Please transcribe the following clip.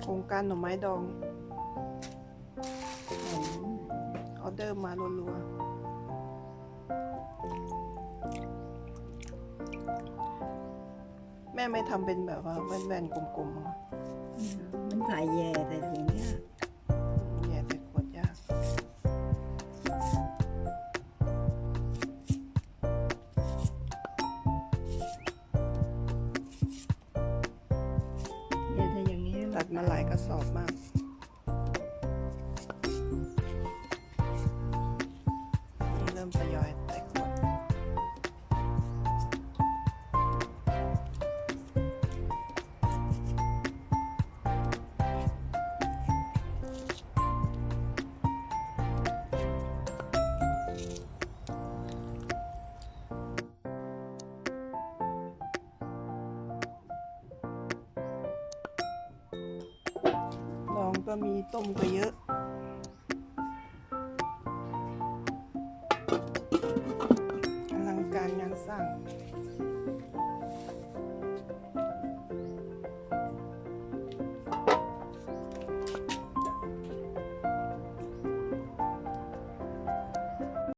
โครงการหน่อไม้ดองออเดอร์มารัวๆ แม่ไม่ทำเป็นแบบว่าแว่นๆกลมๆอมันใส่แย่ จัดมาหลายกระสอบมากนี่เริ่มทยอยใส่ขวด ก็มีต้มก็เยอะอลังการงานสร้าง